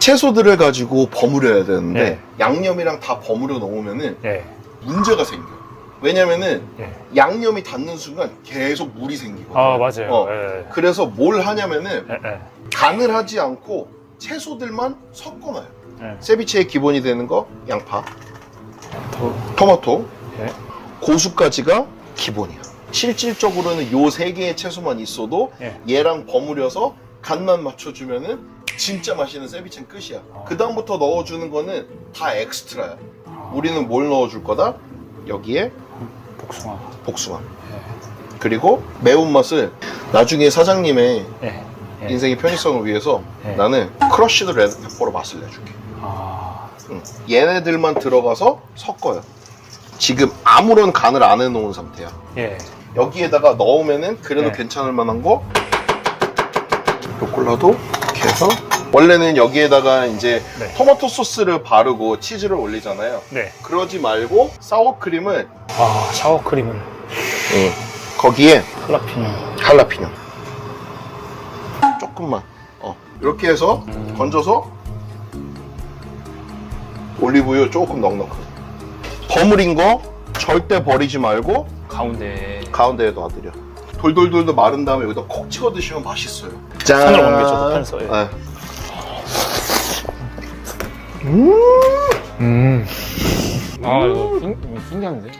채소들을 가지고 버무려야 되는데 네. 양념이랑 다 버무려 놓으면은 예. 문제가 생겨요. 왜냐면은 예. 양념이 닿는 순간 계속 물이 생기거든요. 아, 맞아요. 어. 예. 그래서 뭘 하냐면은 예, 예. 간을 하지 않고 채소들만 섞어놔요. 예. 세비체의 기본이 되는 거 양파, 또, 토마토, 예. 고수까지가 기본이야. 실질적으로는 요 세 개의 채소만 있어도 예. 얘랑 버무려서 간만 맞춰주면은 진짜 맛있는 세비체는 끝이야. 아. 그 다음부터 넣어주는 거는 다 엑스트라야. 아, 우리는 뭘 넣어줄 거다? 여기에 복숭아. 복숭아. 예. 그리고 매운맛을 나중에 사장님의 예. 예. 인생의 편의성을 위해서 예. 나는 크러쉬드 레드페퍼로 맛을 내줄게. 아, 응. 얘네들만 들어가서 섞어요. 지금 아무런 간을 안 해놓은 상태야. 예. 여기에다가 넣으면은 그래도 네. 괜찮을 만한 거 루꼴라도 이렇게 해서 원래는 여기에다가 이제 네. 토마토 소스를 바르고 치즈를 올리잖아요. 네. 그러지 말고 사워크림을 아, 샤워크림을. 거기에 할라피뇨. 할라피뇨 조금만 어. 이렇게 해서 음. 건져서 올리브유 조금 넉넉하게 버무린 거 절대 버리지 말고 가운데. 가운데에 놔드려 돌돌돌돌 마른 다음에 여기다 콕 찍어 드시면 맛있어요 짠 저도 편해서, 예. 네. 음. 아, 이거 신, 이거 신기한데?